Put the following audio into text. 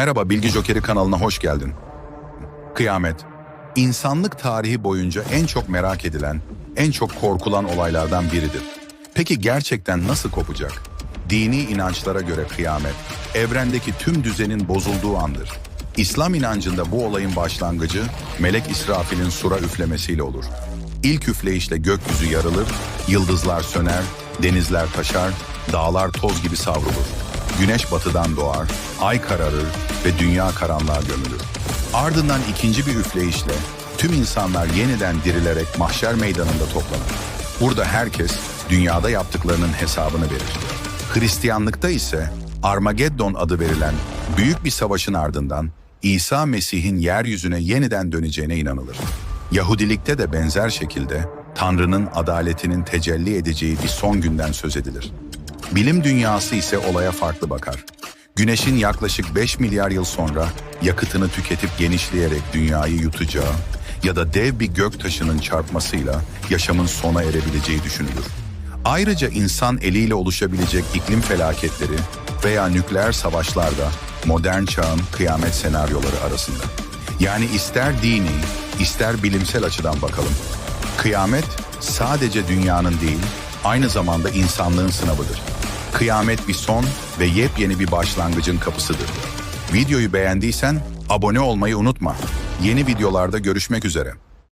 Merhaba Bilgi Jokeri kanalına hoş geldin. Kıyamet, insanlık tarihi boyunca en çok merak edilen, en çok korkulan olaylardan biridir. Peki gerçekten nasıl kopacak? Dini inançlara göre kıyamet, evrendeki tüm düzenin bozulduğu andır. İslam inancında bu olayın başlangıcı, Melek İsrafil'in sura üflemesiyle olur. İlk üfleyişle gökyüzü yarılır, yıldızlar söner, denizler taşar, dağlar toz gibi savrulur. Güneş batıdan doğar, ay kararır ve dünya karanlığa gömülür. Ardından ikinci bir üfleyişle tüm insanlar yeniden dirilerek mahşer meydanında toplanır. Burada herkes dünyada yaptıklarının hesabını verir. Hristiyanlıkta ise Armageddon adı verilen büyük bir savaşın ardından İsa Mesih'in yeryüzüne yeniden döneceğine inanılır. Yahudilikte de benzer şekilde Tanrı'nın adaletinin tecelli edeceği bir son günden söz edilir. Bilim dünyası ise olaya farklı bakar. Güneşin yaklaşık 5 milyar yıl sonra yakıtını tüketip genişleyerek dünyayı yutacağı ya da dev bir gök taşının çarpmasıyla yaşamın sona erebileceği düşünülür. Ayrıca insan eliyle oluşabilecek iklim felaketleri veya nükleer savaşlarda modern çağın kıyamet senaryoları arasında. Yani ister dini, ister bilimsel açıdan bakalım. Kıyamet sadece dünyanın değil, aynı zamanda insanlığın sınavıdır. Kıyamet bir son ve yepyeni bir başlangıcın kapısıdır. Videoyu beğendiysen abone olmayı unutma. Yeni videolarda görüşmek üzere.